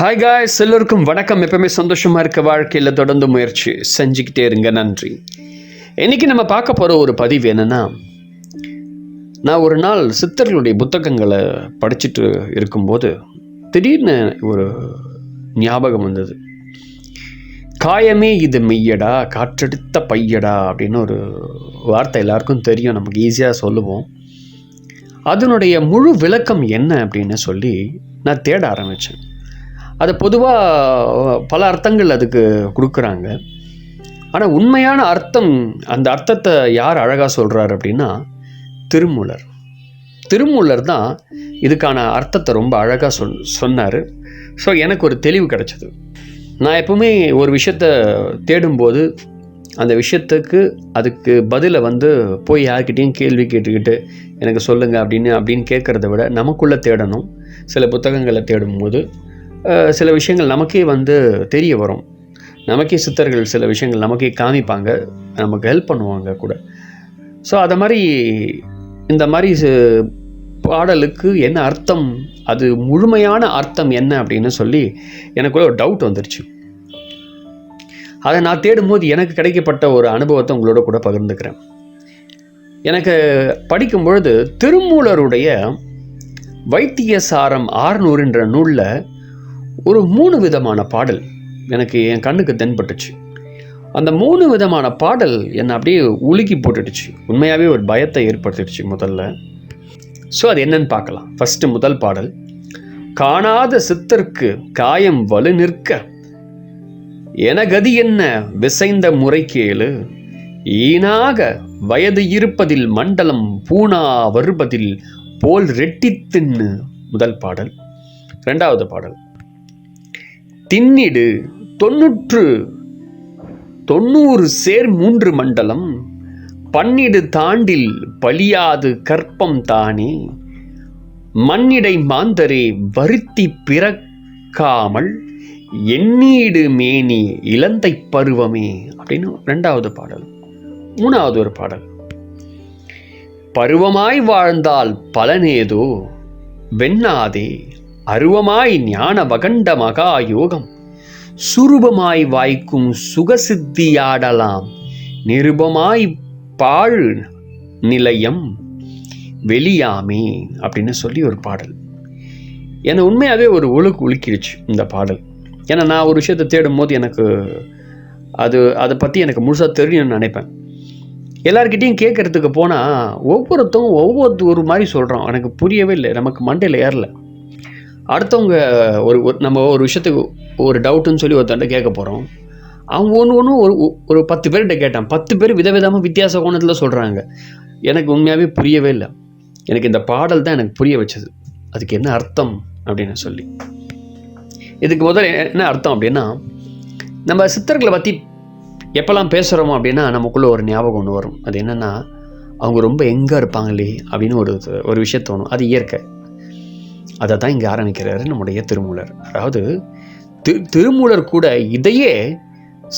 Hi guys எல்லோருக்கும் வணக்கம். எப்பவுமே சந்தோஷமாக இருக்க வாழ்க்கையில் தொடர்ந்து முயற்சி. செஞ்சுக்கிட்டே இருங்க நன்றி. இன்னைக்கு நம்ம பார்க்க போகிற ஒரு பதிவு என்னென்னா நான் ஒரு நாள் சித்தர்களுடைய புத்தகங்களை படிச்சுட்டு இருக்கும்போது திடீர்னு ஒரு ஞாபகம் வந்தது. காயமே இது மெய்யடா காற்றெடுத்த பையடா அப்படின்னு ஒரு வார்த்தை எல்லாருக்கும் தெரியும். நமக்கு ஈஸியாக சொல்லுவோம். அதனுடைய முழு விளக்கம் என்ன அப்படின்னு சொல்லி நான் தேட ஆரம்பித்தேன் அது பொதுவாக பல அர்த்தங்கள் அதுக்கு கொடுக்குறாங்க. ஆனால் உண்மையான அர்த்தம் அந்த அர்த்தத்தை யார் அழகாக சொல்கிறார் அப்படின்னா திருமூலர். திருமூலர் தான் இதுக்கான அர்த்தத்தை ரொம்ப அழகாக சொல் சொன்னார். ஸோ எனக்கு ஒரு தெளிவு கிடச்சிது. நான் எப்பவுமே ஒரு விஷயத்த தேடும்போது அந்த விஷயத்துக்கு அதுக்கு பதிலை வந்து போய் யார்கிட்டேயும் கேள்வி கேட்டுக்கிட்டு எனக்கு சொல்லுங்கள் அப்படின்னு அப்படின்னு கேட்குறத விட நமக்குள்ளே தேடணும். சில புத்தகங்களை தேடும்போது போது சில விஷயங்கள் நமக்கே வந்து தெரிய வரும். நமக்கே சித்தர்கள் சில விஷயங்கள் நமக்கே காமிப்பாங்க. நமக்கு ஹெல்ப் பண்ணுவாங்க கூட. ஸோ அதை மாதிரி இந்த மாதிரி பாடலுக்கு என்ன அர்த்தம்? அது முழுமையான அர்த்தம் என்ன அப்படின்னு சொல்லி எனக்குள்ள ஒரு டவுட் வந்துருச்சு. அதை நான் தேடும்போது எனக்கு கிடைக்கப்பட்ட ஒரு அனுபவத்தை உங்களோட கூட பகிர்ந்துக்கிறேன். எனக்கு படிக்கும் பொழுது திருமூலருடைய வைத்தியசாரம் ஆறுநூறுன்ற நூலில் ஒரு மூணு விதமான பாடல் எனக்கு என் கண்ணுக்கு தென்பட்டுச்சு. அந்த மூணு விதமான பாடல் என்னை அப்படியே உலுக்கி போட்டுடுச்சு. உண்மையாகவே ஒரு பயத்தை ஏற்படுத்திடுச்சு முதல்ல. ஸோ அது என்னன்னு பார்க்கலாம். ஃபஸ்ட்டு முதல் பாடல். காணாத சித்தர்க்கு காயம் வலு நிற்க எனகதி என்ன விசைந்த முறைகேளு ஈனாக வயது இருப்பதில் மண்டலம் பூனா வருவதில் போல் ரெட்டித்தின்னு முதல் பாடல். ரெண்டாவது பாடல். தின்னிடு. தொன்னூற்று. தொண்ணூறு சேர் மூன்று மண்டலம். பன்னிடு தாண்டில் பலியாது கற்பம் தானே. மண்ணிடை மாந்தரே வருத்தி பிறக்காமல் எண்ணீடு மேனி இலந்தை பருவமே அப்படின்னு ரெண்டாவது பாடல். மூணாவது ஒரு பாடல். பருவமாய் வாழ்ந்தால் பலனேதோ? வெண்ணாதே. அருவமாய் ஞான வகண்ட மகா யோகம் சுரூபமாய் வாய்க்கும் சுகசித்தியாடலாம் நிருபமாய் பாழ் நிலையம் வெளியாமே அப்படின்னு சொல்லி ஒரு பாடல். என்னை உண்மையாகவே ஒரு ஒழுக்கு உலுக்கிடுச்சு இந்த பாடல். ஏன்னா நான் ஒரு விஷயத்தை தேடும் போது எனக்கு அது அதை பற்றி எனக்கு முழுசாக தெரியும்னு நினைப்பேன். எல்லார்கிட்டையும் கேட்குறதுக்கு போனால் ஒவ்வொருத்தவங்க ஒவ்வொரு ஒரு மாதிரி சொல்கிறோம் எனக்கு புரியவே இல்லை. நமக்கு மண்டையில் ஏறல. அடுத்தவங்க ஒரு ஒரு- நம்ம ஒரு விஷயத்துக்கு ஒரு டவுட்டுன்னு சொல்லி ஒருத்தன்ட்ட கேட்க போகிறோம் அவங்க ஒன்று ஒன்று ஒரு ஒரு பத்து பேர்கிட்ட கேட்டான். பத்து பேர் விதவிதமாக வித்தியாச கோணத்தில் சொல்கிறாங்க எனக்கு உண்மையாகவே புரியவே இல்லை. எனக்கு இந்த பாடல் தான் எனக்கு புரிய வச்சது. அதுக்கு என்ன அர்த்தம் அப்படின்னு சொல்லி. இதுக்கு முதல்ல என்ன அர்த்தம் அப்படின்னா நம்ம சித்தர்களை பற்றி எப்போல்லாம் பேசுகிறோமோ அப்படின்னா நமக்குள்ளே ஒரு ஞாபகம் ஒன்று வரும். அது என்னென்னா அவங்க ரொம்ப எங்கே இருப்பாங்களே அப்படின்னு ஒரு ஒரு விஷயம் தோணும். அது இயற்கை. அதை தான் இங்கே ஆரம்பிக்கிறாரு நம்முடைய திருமூலர். அதாவது திரு திருமூலர் கூட இதையே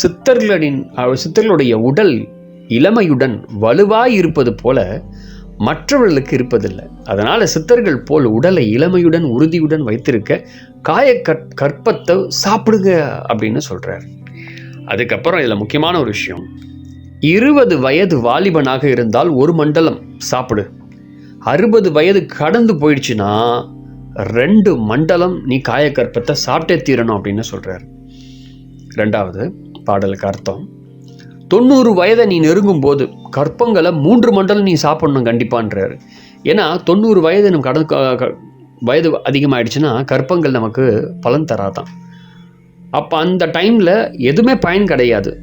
சித்தர்களின் சித்தர்களுடைய உடல் இளமையுடன் வலுவாய் இருப்பது போல மற்றவர்களுக்கு இருப்பதில்லை. அதனால் சித்தர்கள் போல் உடலை இளமையுடன் உறுதியுடன் வைத்திருக்க காய கற் கற்பத்தை சாப்பிடுங்க அப்படின்னு சொல்கிறார் அதுக்கப்புறம் இதில் முக்கியமான ஒரு விஷயம். இருபது வயது வாலிபனாக இருந்தால் ஒரு மண்டலம் சாப்பிடு. அறுபது வயது கடந்து போயிடுச்சுன்னா ரெண்டு மண்டலம் நீ காயக்கற்பத்தை சாப்பிட்டே தீரணும் அப்படின்னு சொல்கிறார் ரெண்டாவது பாடலுக்கு அர்த்தம் தொண்ணூறு வயதை நீ நெருங்கும் போது கற்பங்களை மூன்று மண்டலம் நீ சாப்பிடணும் கண்டிப்பான்றாரு. ஏன்னா தொண்ணூறு வயது நம்ம கடந்து வயது அதிகமாகிடுச்சுன்னா கற்பங்கள் நமக்கு பலன் தராதான் அப்போ அந்த டைமில் எதுவுமே பயன் கிடையாது.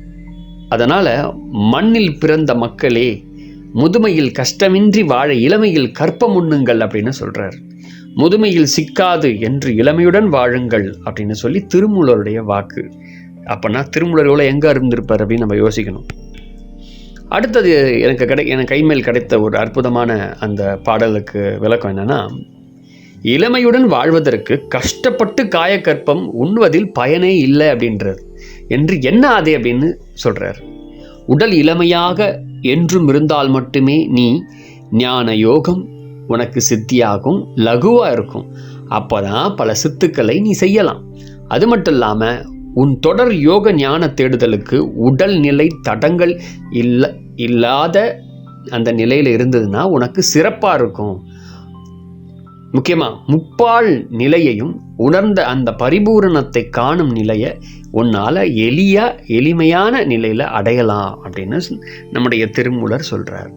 அதனால் மண்ணில் பிறந்த மக்களே முதுமையில் கஷ்டமின்றி வாழ இளமையில் கற்பம் உண்ணுங்கள் அப்படின்னு சொல்கிறார் முதுமையில் சிக்காது என்று இளமையுடன் வாழுங்கள் அப்படின்னு சொல்லி திருமூலருடைய வாக்கு. அப்போனா திருமூலர் எவ்வளோ எங்கே இருந்திருப்பார் அப்படின்னு நம்ம யோசிக்கணும். அடுத்தது எனக்கு கிடை எனக்கு கைமேல் கிடைத்த ஒரு அற்புதமான அந்த பாடலுக்கு விளக்கம் என்னென்னா இளமையுடன் வாழ்வதற்கு கஷ்டப்பட்டு காயக்கற்பம் உண்வதில் பயனே இல்லை அப்படின்றது என்று என்ன அதே அப்படின்னு சொல்கிறார் உடல் இளமையாக என்றும் இருந்தால் மட்டுமே நீ ஞான யோகம் உனக்கு சித்தியாகும் லகுவாக இருக்கும். அப்பதான் பல சித்துக்களை நீ செய்யலாம். அது மட்டும் இல்லாமல் உன் தொடர் யோக ஞான தேடுதலுக்கு உடல்நிலை தடங்கள் இல்லை இல்லாத அந்த நிலையில் இருந்ததுன்னா உனக்கு சிறப்பாக இருக்கும். முக்கியமாக முப்பால் நிலையையும் உணர்ந்த அந்த பரிபூரணத்தை காணும் நிலையை உன்னால் எளிய எளிமையான நிலையில் அடையலாம் அப்படின்னு நம்முடைய திருமூலர் சொல்கிறார்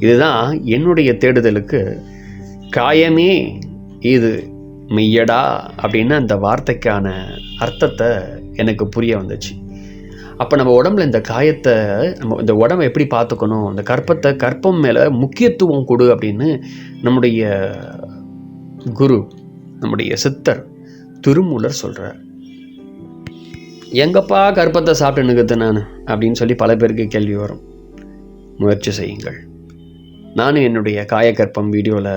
இதுதான் என்னுடைய தேடுதலுக்கு காயமே இது. மெய்யடா அப்படின்னு அந்த வார்த்தைக்கான அர்த்தத்தை எனக்கு புரிய வந்துச்சு. அப்போ நம்ம உடம்புல இந்த காயத்தை நம்ம இந்த உடம்பை எப்படி பார்த்துக்கணும் இந்த கற்பத்தை கற்பம் மேலே முக்கியத்துவம் கொடு அப்படின்னு நம்முடைய குரு நம்முடைய சித்தர் திருமூலர் சொல்கிறார் எங்கப்பா கற்பத்தை சாப்பிட்டு நிற்குது நான் அப்படின்னு சொல்லி பல பேருக்கு கேள்வி வரும். முயற்சி செய்யுங்கள். நானும் என்னுடைய காயக்கற்பம் வீடியோவில்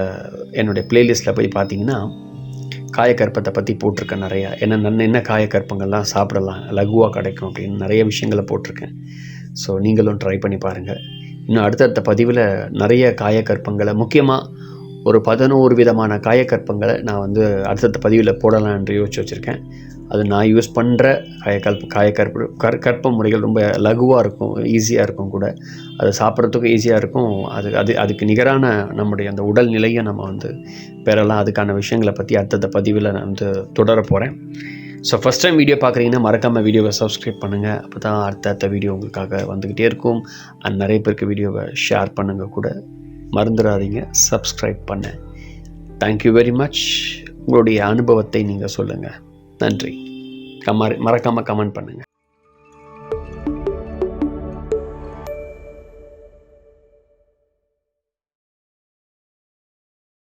என்னுடைய பிளேலிஸ்ட்டில் போய் பார்த்தீங்கன்னா காயக்கற்பத்தை பற்றி போட்டிருக்கேன் நிறையா என்ன நன்ன என்ன காயக்கற்பங்கள்லாம் சாப்பிடலாம் லகுவாக கிடைக்கும் அப்படின்னு நிறைய விஷயங்களை போட்டிருக்கேன். ஸோ நீங்களும் ட்ரை பண்ணி பாருங்கள் இன்னும் அடுத்தடுத்த பதிவில் நிறைய காயக்கற்பங்களை முக்கியமாக ஒரு பதினோரு விதமான காயக்கற்பங்களை நான் வந்து அடுத்தடுத்த பதிவில் போடலாம் என்று யோசிச்சு வச்சுருக்கேன். அது நான் யூஸ் பண்ணுற காயக்கல்ப காயக்கற்ப கற் கற்ப முறைகள் ரொம்ப லகுவாக இருக்கும் ஈஸியாக இருக்கும் கூட. அது சாப்பிட்றதுக்கும் ஈஸியாக இருக்கும். அது அது அதுக்கு நிகரான நம்முடைய அந்த உடல் நிலையை நம்ம வந்து பெறலாம். அதுக்கான விஷயங்களை பற்றி அடுத்தடுத்த பதிவில் நான் வந்து தொடர போகிறேன் ஸோ ஃபஸ்ட் டைம் வீடியோ பார்க்குறீங்கன்னா மறக்காமல் வீடியோவை சப்ஸ்கிரைப் பண்ணுங்கள் அப்போ தான் அடுத்தடுத்த வீடியோ உங்களுக்காக வந்துக்கிட்டே இருக்கும். அண்ட் நிறைய பேருக்கு வீடியோவை ஷேர் பண்ணுங்கள் கூட. மறந்துடாதீங்க சப்ஸ்கிரைப் பண்ண. தேங்க்யூ வெரி மச் உங்களுடைய அனுபவத்தை நீங்கள் சொல்லுங்கள் நன்றி. கம மறக்காமல் கமெண்ட் பண்ணுங்கள்